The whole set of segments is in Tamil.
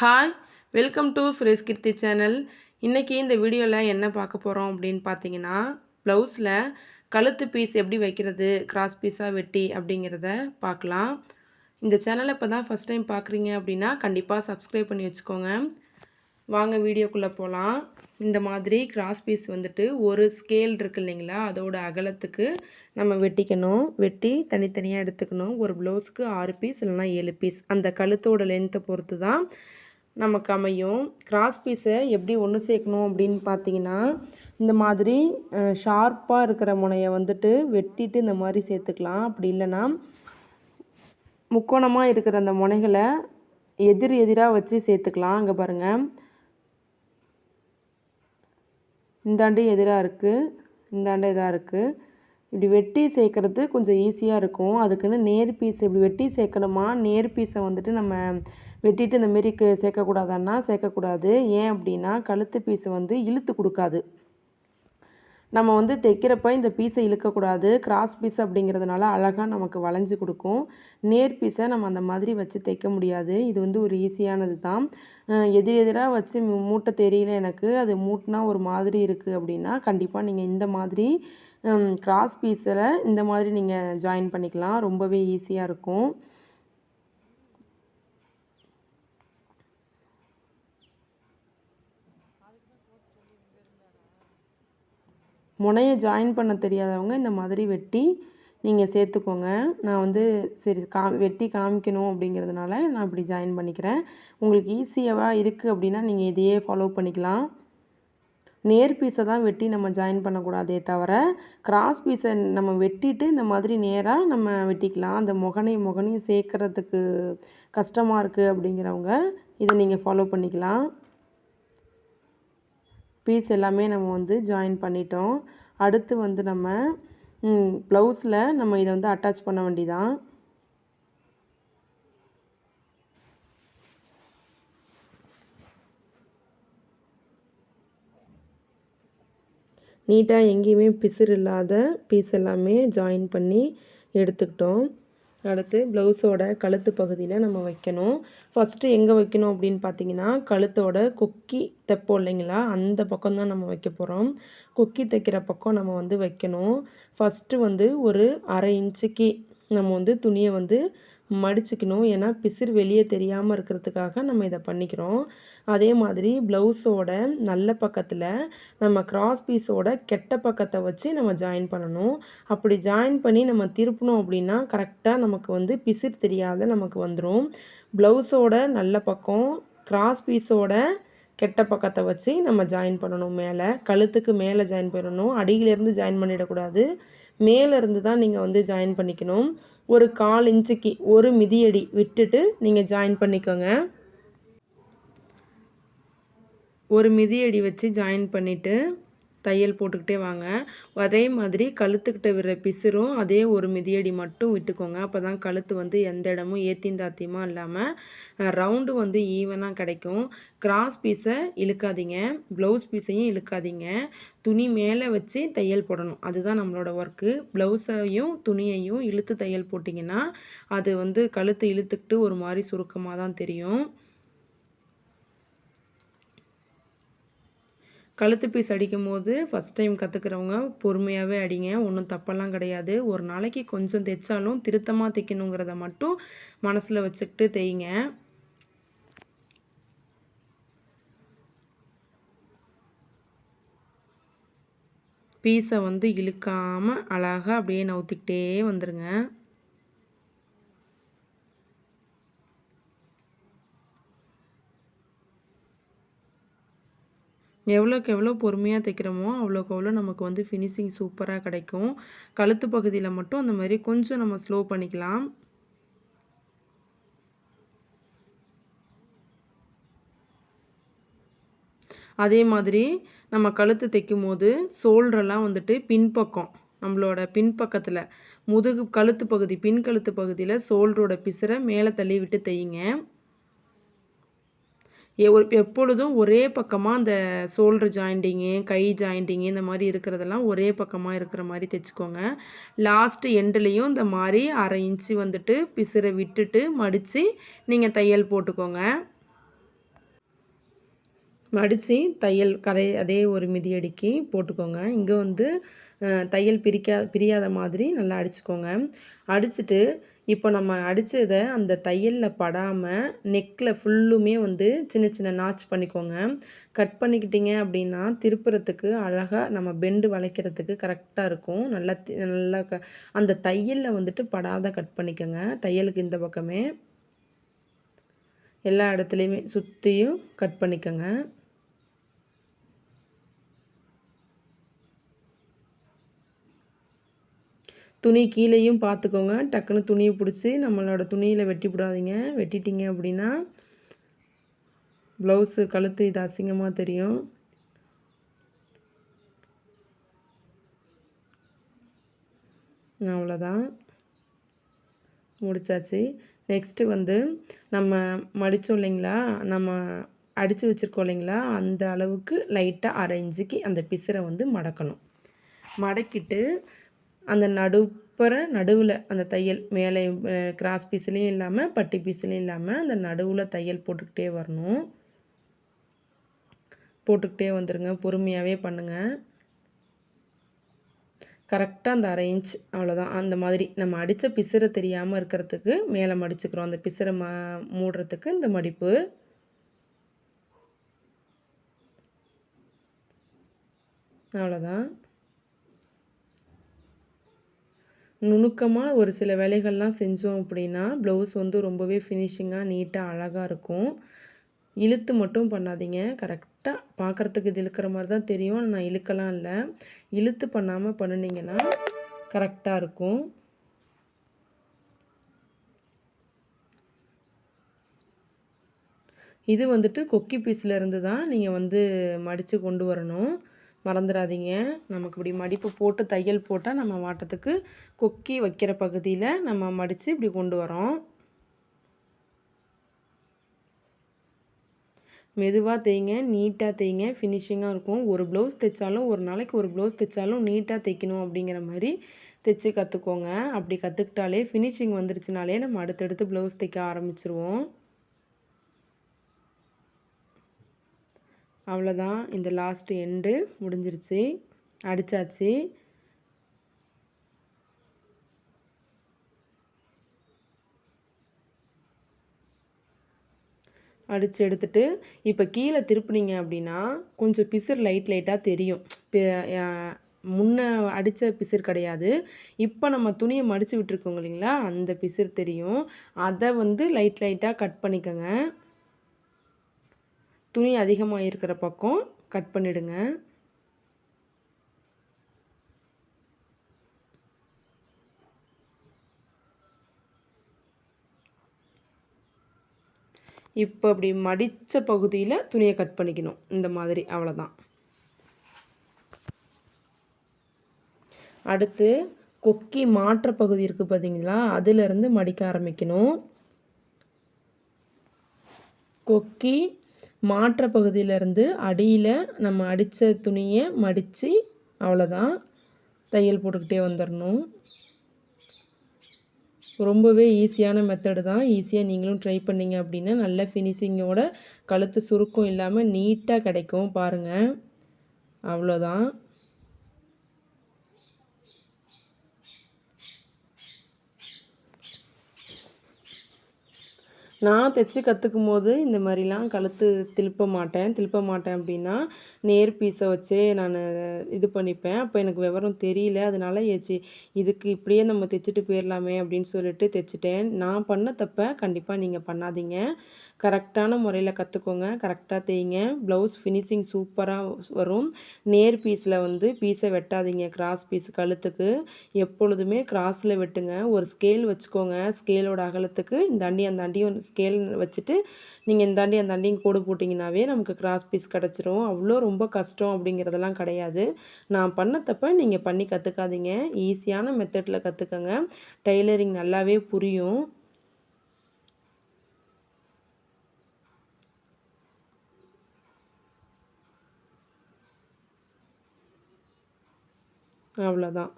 Hi welcome to Suresh Keerthi channel இன்றைக்கி இந்த வீடியோவில் என்ன பார்க்க போகிறோம் அப்படின்னு பார்த்தீங்கன்னா ப்ளவுஸில் கழுத்து பீஸ் எப்படி வைக்கிறது கிராஸ் பீஸாக வெட்டி அப்படிங்கிறத பார்க்கலாம். இந்த சேனலை இப்போ தான் ஃபஸ்ட் டைம் பார்க்குறீங்க அப்படின்னா கண்டிப்பாக சப்ஸ்கிரைப் பண்ணி வச்சுக்கோங்க. வாங்க வீடியோக்குள்ளே போகலாம் இந்த மாதிரி கிராஸ் பீஸ் வந்துட்டு ஒரு ஸ்கேல் இருக்கு இல்லைங்களா அதோட அகலத்துக்கு நம்ம வெட்டிக்கணும். வெட்டி தனித்தனியாக எடுத்துக்கணும். ஒரு ப்ளவுஸுக்கு ஆறு பீஸ் இல்லைனா ஏழு பீஸ் அந்த கழுத்தோட லென்த்தை பொறுத்து தான் நமக்கு அமையும். கிராஸ் பீஸை எப்படி ஒன்று சேர்க்கணும் அப்படின்னு பார்த்தீங்கன்னா இந்த மாதிரி ஷார்ப்பாக இருக்கிற முனையை வந்துட்டு வெட்டிட்டு இந்த மாதிரி சேர்த்துக்கலாம். அப்படி இல்லைன்னா முக்கோணமாக இருக்கிற அந்த முனைகளை எதிர் எதிராக வச்சு சேர்த்துக்கலாம். அங்கே பாருங்கள் இந்தாண்டு எதிராக இருக்குது இந்தாண்டு இதாக இருக்குது இப்படி வெட்டி சேர்க்குறது கொஞ்சம் ஈஸியாக இருக்கும். அதுக்குன்னு நேர் பீஸ் இப்படி வெட்டி சேர்க்கணுமா? நேர் பீஸை வந்துட்டு நம்ம வெட்டிட்டு இந்த மாரிக்கு சேர்க்கக்கூடாதான்னா சேர்க்கக்கூடாது. ஏன் அப்படின்னா கழுத்து பீஸை வந்து இழுத்து கொடுக்காது. நம்ம வந்து தைக்கிறப்ப இந்த பீஸை இழுக்கக்கூடாது. கிராஸ் பீஸ் அப்படிங்கிறதுனால அழகாக நமக்கு வளைஞ்சு கொடுக்கும். நேர் பீஸை நம்ம அந்த மாதிரி வச்சு தைக்க முடியாது. இது வந்து ஒரு ஈஸியானது தான். எதிர் எதிராக வச்சு மூட்டை தெரியல எனக்கு. அது மூட்டினா ஒரு மாதிரி இருக்குது அப்படின்னா கண்டிப்பாக நீங்கள் இந்த மாதிரி கிராஸ் பீஸில் இந்த மாதிரி நீங்கள் ஜாயின் பண்ணிக்கலாம். ரொம்பவே ஈஸியாக இருக்கும். முனையை ஜாயின் பண்ண தெரியாதவங்க இந்த மாதிரி வெட்டி நீங்கள் சேர்த்துக்கோங்க. நான் வந்து சரி கா வெட்டி காமிக்கணும் அப்படிங்கிறதுனால நான் இப்படி ஜாயின் பண்ணிக்கிறேன். உங்களுக்கு ஈஸியாக இருக்குது அப்படின்னா நீங்கள் இதையே ஃபாலோ பண்ணிக்கலாம். நேர் பீஸை தான் வெட்டி நம்ம ஜாயின் பண்ணக்கூடாதே தவிர கிராஸ் பீஸை நம்ம வெட்டிட்டு இந்த மாதிரி நேராக நம்ம வெட்டிக்கலாம். அந்த முகனை முகனையும் சேர்க்குறதுக்கு கஷ்டமாக இருக்குது அப்படிங்கிறவங்க இதை நீங்கள் ஃபாலோ பண்ணிக்கலாம். பீஸ் எல்லாமே நம்ம வந்து ஜாயின் பண்ணிட்டோம். அடுத்து வந்து நம்ம ப்ளவுஸில் நம்ம இதை வந்து அட்டாச் பண்ண வேண்டிதான். நீட்டாக எங்கேயுமே பிசிறு இல்லாத பீஸ் எல்லாமே ஜாயின் பண்ணி எடுத்துக்கிட்டோம். அடுத்து ப்ளவுஸோட கழுத்து பகுதியில் நம்ம வைக்கணும். ஃபஸ்ட்டு எங்கே வைக்கணும் அப்படின்னு பார்த்தீங்கன்னா கழுத்தோட கொக்கி தைப்போம் இல்லைங்களா? அந்த பக்கம் தான் நம்ம வைக்க போகிறோம் கொக்கி தைக்கிற பக்கம் நம்ம வந்து வைக்கணும். ஃபஸ்ட்டு வந்து ஒரு அரை இன்ச்சுக்கு நம்ம வந்து துணியை வந்து மடிச்சுக்கணும். ஏன்னா பிசிறு வெளியே தெரியாமல் இருக்கிறதுக்காக நம்ம இதை பண்ணிக்கிறோம். அதே மாதிரி ப்ளவுஸோட நல்ல பக்கத்தில் நம்ம கிராஸ் பீஸோட கெட்ட பக்கத்தை வச்சு நம்ம ஜாயின் பண்ணணும். அப்படி ஜாயின் பண்ணி நம்ம திருப்பணும் அப்படின்னா கரெக்டாக நமக்கு வந்து பிசிறு தெரியாத நமக்கு வந்துடும் ப்ளவுஸோட நல்ல பக்கம் கிராஸ் பீஸோட கெட்ட பக்கத்தை வச்சு நம்ம ஜாயின் பண்ணணும். மேலே கழுத்துக்கு மேலே ஜாயின் பண்ணணும். அடியிலேருந்து ஜாயின் பண்ணிடக்கூடாது. மேலேருந்து தான் நீங்கள் வந்து ஜாயின் பண்ணிக்கணும். ஒரு கால் இன்ச்சுக்கு ஒரு மிதியடி விட்டுட்டு நீங்கள் ஜாயின் பண்ணிக்கோங்க. ஒரு மிதியடி வச்சு ஜாயின் பண்ணிவிட்டு தையல் போட்டுக்கிட்டே வாங்க. அதே மாதிரி கழுத்துக்கிட்ட விடுற பிசுறும் அதே ஒரு மிதியடி மட்டும் விட்டுக்கோங்க. அப்போ தான் கழுத்து வந்து எந்த இடமும் ஏத்தியும் தாத்தியமாக இல்லாமல் ரவுண்டு வந்து ஈவனாக கிடைக்கும். கிராஸ் பீஸை இழுக்காதீங்க. ப்ளவுஸ் பீஸையும் இழுக்காதீங்க. துணி மேலே வச்சு தையல் போடணும். அதுதான் நம்மளோட ஒர்க்கு ப்ளவுஸையும் துணியையும் இழுத்து தையல் போட்டிங்கன்னா அது வந்து கழுத்து இழுத்துக்கிட்டு ஒரு மாதிரி சுருக்கமாக தான் தெரியும். கழுத்து பீஸ் அடிக்கும் போது ஃபஸ்ட் டைம் கற்றுக்கிறவங்க பொறுமையாகவே அடிங்க. ஒன்றும் தப்பெல்லாம் கிடையாது. ஒரு நாளைக்கு கொஞ்சம் தைச்சாலும் திருத்தமாக தைக்கணுங்கிறத மட்டும் மனசில் வச்சுக்கிட்டு தைங்க பீஸை வந்து இழுக்காமல் அழகாக அப்படியே நவுத்திக்கிட்டே வந்துடுங்க எவ்வளோக்கு எவ்வளோ பொறுமையாக தைக்கிறோமோ அவ்வளோக்கு அவ்வளோ நமக்கு வந்து ஃபினிஷிங் சூப்பராக கிடைக்கும். கழுத்து பகுதியில் மட்டும் அந்த மாதிரி கொஞ்சம் நம்ம ஸ்லோ பண்ணிக்கலாம். அதே மாதிரி நம்ம கழுத்து தைக்கும் போது சோல்டரெல்லாம் வந்துட்டு பின்பக்கம் நம்மளோட பின்பக்கத்தில் முதுகு கழுத்து பகுதி பின் கழுத்து பகுதியில் சோல்டரோட பிசுரை மேலே தள்ளி விட்டு தையுங்க. எப்பொழுதும் ஒரே பக்கமாக அந்த ஷோல்டர் ஜாயிண்டிங்கு கை ஜாயிண்டிங்கு இந்த மாதிரி இருக்கிறதெல்லாம் ஒரே பக்கமாக இருக்கிற மாதிரி தைச்சிக்கோங்க. லாஸ்ட்டு எண்டுலேயும் இந்த மாதிரி அரை இன்ச்சு வந்துட்டு பிசுரை விட்டுட்டு மடித்து நீங்கள் தையல் போட்டுக்கோங்க. மடித்து தையல் கரை அதே ஒரு மிதியடிக்கு போட்டுக்கோங்க. இங்கே வந்து தையல் பிரிக்கா பிரியாத மாதிரி நல்லா அடிச்சுக்கோங்க. அடிச்சுட்டு இப்போ நம்ம அடித்ததை அந்த தையலில் படாமல் நெக்கில் ஃபுல்லுமே வந்து சின்ன சின்ன நாச் பண்ணிக்கோங்க. கட் பண்ணிக்கிட்டிங்க அப்படின்னா திருப்புறத்துக்கு அழகாக நம்ம பெண்டு வளைக்கிறதுக்கு கரெக்டாக இருக்கும். நல்லா நல்லா க அந்த தையலில் வந்துட்டு படாத கட் பண்ணிக்கோங்க. தையலுக்கு இந்த பக்கமே எல்லா இடத்துலையுமே சுற்றியும் கட் பண்ணிக்கோங்க. துணி கீழேயும் பார்த்துக்கோங்க. டக்குன்னு துணியை பிடிச்சி நம்மளோட துணியில் வெட்டி விடாதீங்க வெட்டிட்டீங்க அப்படின்னா ப்ளவுஸு கழுத்து இது அசிங்கமாக தெரியும். அவ்வளோதான் முடிச்சாச்சு. நெக்ஸ்ட்டு வந்து நம்ம மடித்தோம் இல்லைங்களா? நம்ம அடித்து வச்சுருக்கோம் இல்லைங்களா? அந்த அளவுக்கு லைட்டாக அரைஞ்சிக்கு அந்த பிசரை வந்து மடக்கணும். மடக்கிட்டு அந்த நடுப்புற நடுவில் அந்த தையல் மேலே கிராஸ் பீஸ்லேயும் இல்லாமல் பட்டி பீஸ்லேயும் இல்லாமல் அந்த நடுவில் தையல் போட்டுக்கிட்டே வரணும். போட்டுக்கிட்டே வந்துடுங்க பொறுமையாகவே பண்ணுங்கள் கரெக்டாக அந்த அரை இன்ச் அவ்வளோதான் அந்த மாதிரி நம்ம அடித்த பிசுரை தெரியாமல் இருக்கிறதுக்கு மேலே மடிச்சுக்கிறோம். அந்த பிசுரை ம மூடுறதுக்கு இந்த மடிப்பு. அவ்வளோதான் நுணுக்கமாக ஒரு சில வேலைகள்லாம் செஞ்சோம் அப்படின்னா ப்ளவுஸ் வந்து ரொம்பவே ஃபினிஷிங்காக நீட்டாக அழகாக இருக்கும். இழுத்து மட்டும் பண்ணாதீங்க. கரெக்டாக பார்க்குறதுக்கு இது இழுக்கிற மாதிரி தான் தெரியும். நான் இழுக்கலாம் இல்லை. இழுத்து பண்ணாமல் பண்ணினீங்கன்னா கரெக்டாக இருக்கும். இது வந்துட்டு கொக்கி பீஸில் இருந்து தான் நீங்கள் வந்து மடித்து கொண்டு வரணும். மறந்துடாதீங்க. நமக்கு இப்படி மடிப்பு போட்டு தையல் போட்டால் நம்ம வாட்டத்துக்கு கொக்கி வைக்கிற பகுதியில் நம்ம மடித்து இப்படி கொண்டு வரோம். மெதுவாக தேய்ங்க நீட்டாக தேய்ங்க. ஃபினிஷிங்காக இருக்கும். ஒரு ப்ளவுஸ் தைச்சாலும் ஒரு நாளைக்கு ஒரு ப்ளவுஸ் தைச்சாலும் நீட்டாக தைக்கணும் அப்படிங்கிற மாதிரி தைச்சி கற்றுக்கோங்க அப்படி கற்றுக்கிட்டாலே ஃபினிஷிங் வந்துருச்சுனாலே நம்ம அடுத்தடுத்து ப்ளவுஸ் தைக்க ஆரம்பிச்சிருவோம். அவ்வளோதான். இந்த லாஸ்ட்டு எண்டு முடிஞ்சிருச்சு. அடித்தாச்சு அடித்து எடுத்துட்டு இப்போ கீழே திருப்பினீங்க அப்படின்னா கொஞ்சம் பிசுர் லைட் லைட்டாக தெரியும். முன்ன அடித்த பிசிறு கிடையாது. இப்போ நம்ம துணியை மடித்து விட்டுருக்கோங்க இல்லைங்களா? அந்த பிசிறு தெரியும். அதை வந்து லைட் லைட்டாக கட் பண்ணிக்கோங்க. துணி அதிகமாக இருக்கிற பக்கம் கட் பண்ணிவிடுங்க இப்போ அப்படி மடித்த பகுதியில் துணியை கட் பண்ணிக்கணும். இந்த மாதிரி அவ்வளோதான் அடுத்து கொக்கி மாற்ற பகுதி இருக்குது பார்த்தீங்களா அதிலிருந்து மடிக்க ஆரம்பிக்கணும். கொக்கி மாற்ற பகுதியிலேருந்து அடியில் நம்ம அடித்த துணியை மடித்து அவ்வளோதான் தையல் போட்டுக்கிட்டே வந்துடணும் ரொம்பவே ஈஸியான மெத்தடு தான். ஈஸியாக நீங்களும் ட்ரை பண்ணிங்க அப்படின்னா நல்ல ஃபினிஷிங்கோட கழுத்து சுருக்கம் இல்லாமல் நீட்டாக கிடைக்கும் பாருங்கள் அவ்வளோதான் நான் தைச்சி கற்றுக்கும் போது இந்த மாதிரிலாம் கழுத்து திருப்ப மாட்டேன். திருப்ப மாட்டேன் அப்படின்னா நேர் பீஸை வச்சே நான் இது பண்ணிப்பேன். அப்போ எனக்கு விவரம் தெரியல. அதனால ஏச்சி இதுக்கு இப்படியே நம்ம தைச்சிட்டு போயிடலாமே அப்படின்னு சொல்லிட்டு தைச்சிட்டேன். நான் பண்ண தப்பை கண்டிப்பாக நீங்கள் பண்ணாதீங்க. கரெக்டான முறையில் கற்றுக்கோங்க கரெக்டாக தேய்ங்க. ப்ளவுஸ் ஃபினிஷிங் சூப்பராக வரும். நேர் பீஸில் வந்து பீஸை வெட்டாதீங்க. கிராஸ் பீஸ் கழுத்துக்கு. எப்பொழுதுமே கிராஸில் வெட்டுங்க. ஒரு ஸ்கேல் வச்சுக்கோங்க. ஸ்கேலோட அகலத்துக்கு இந்த அண்டி அந்த அண்டியும் ஸ்கேல் வச்சுட்டு நீங்கள் இந்த அண்டி அந்த அண்டியும் கோடு போட்டிங்கனாவே நமக்கு கிராஸ் பீஸ் கிடச்சிரும். அவ்வளோ ரொம்ப கஷ்டம் அப்படிங்கிறதெல்லாம் கிடையாது. நான் பண்ண தப்ப நீங்கள் பண்ணி கற்றுக்காதீங்க ஈஸியான மெத்தடில் கற்றுக்கங்க டெய்லரிங் நல்லாவே புரியும். அவ்வளோதான்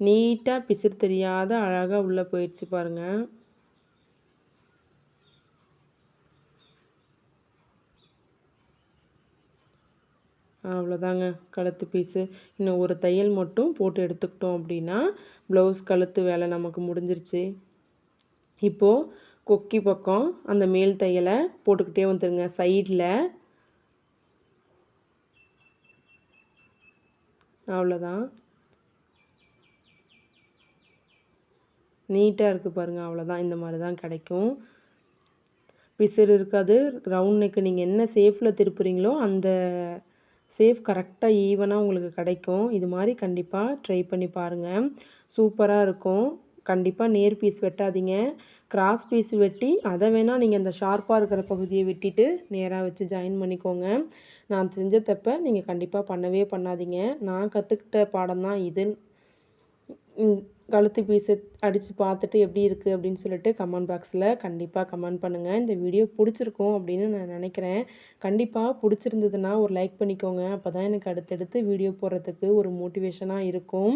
நீட்டாக பிசிறு தெரியாத அழகாக உள்ளே போயிடுச்சு பாருங்கள் அவ்வளோதாங்க கழுத்து பீஸு இன்னும் ஒரு தையல் மட்டும் போட்டு எடுத்துக்கிட்டோம் அப்படின்னா ப்ளவுஸ் கழுத்து வேலை நமக்கு முடிஞ்சிருச்சு. இப்போது கொக்கி பக்கம் அந்த மேல் தையலை போட்டுக்கிட்டே வந்துடுங்க சைடில் அவ்வளோதான். நீட்டாக இருக்குது பாருங்கள் அவ்வளோதான். இந்த மாதிரி தான் கிடைக்கும். பிசிறு இருக்காது. ரவுண்ட் நெக்கு நீங்கள் என்ன சேஃபில் திருப்புறீங்களோ அந்த சேஃப் கரெக்டாக ஈவனாக உங்களுக்கு கிடைக்கும். இது மாதிரி கண்டிப்பாக ட்ரை பண்ணி பாருங்கள் சூப்பராக இருக்கும். கண்டிப்பாக நேர் பீஸ் வெட்டாதீங்க. கிராஸ் பீஸ் வெட்டி அதை வேணால் நீங்கள் அந்த ஷார்ப்பாக இருக்கிற பகுதியை வெட்டிட்டு நேராக வச்சு ஜாயின் பண்ணிக்கோங்க. நான் செஞ்ச தப்ப நீங்கள் கண்டிப்பாக பண்ணவே பண்ணாதீங்க. நான் கற்றுக்கிட்ட பாடம் தான் இது. கழுத்து பீஸை அடித்து பார்த்துட்டு எப்படி இருக்குது அப்படின்னு சொல்லிட்டு கமெண்ட் பாக்ஸில் கண்டிப்பாக கமெண்ட் பண்ணுங்கள் இந்த வீடியோ பிடிச்சிருக்கும் அப்படின்னு நான் நினைக்கிறேன். கண்டிப்பாக பிடிச்சிருந்ததுன்னா ஒரு லைக் பண்ணிக்கோங்க. அப்போ தான் எனக்கு அடுத்தடுத்து வீடியோ போடுறதுக்கு ஒரு மோட்டிவேஷனாக இருக்கும்.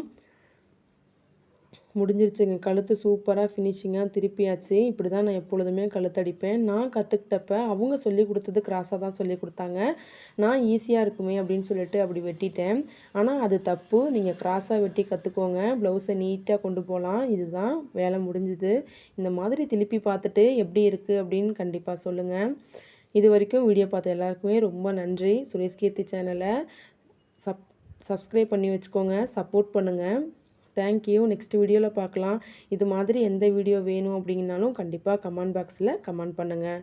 முடிஞ்சிருச்சுங்க. கழுத்து சூப்பராக ஃபினிஷிங்காக திருப்பியாச்சு. இப்படி தான் நான் எப்பொழுதுமே கழுத்தடிப்பேன். நான் கற்றுக்கிட்டப்ப அவங்க சொல்லி கொடுத்தது கிராஸாக தான் சொல்லி கொடுத்தாங்க. நான் ஈஸியாக இருக்குமே அப்படின்னு சொல்லிட்டு அப்படி வெட்டிட்டேன். ஆனால் அது தப்பு. நீங்கள் கிராஸாக வெட்டி கற்றுக்கோங்க ப்ளவுஸை நீட்டாக கொண்டு போகலாம் இதுதான் வேலை முடிஞ்சுது. இந்த மாதிரி திருப்பி பார்த்துட்டு எப்படி இருக்குது அப்படின்னு கண்டிப்பாக சொல்லுங்கள் இது வரைக்கும் வீடியோ பார்த்த எல்லாருக்குமே ரொம்ப நன்றி. சுரேஷ் கீர்த்தி சேனலை சப் சப்ஸ்கிரைப் பண்ணி வச்சுக்கோங்க. சப்போர்ட் பண்ணுங்கள் தேங்க்யூ நெக்ஸ்ட் வீடியோவில் பார்க்கலாம். இது மாதிரி எந்த வீடியோ வேணும் அப்படிங்கனாலும் கண்டிப்பாக கமெண்ட் பாக்ஸில் கமெண்ட் பண்ணுங்கள்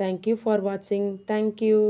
தேங்க்யூ ஃபார் வாட்சிங் தேங்க்யூ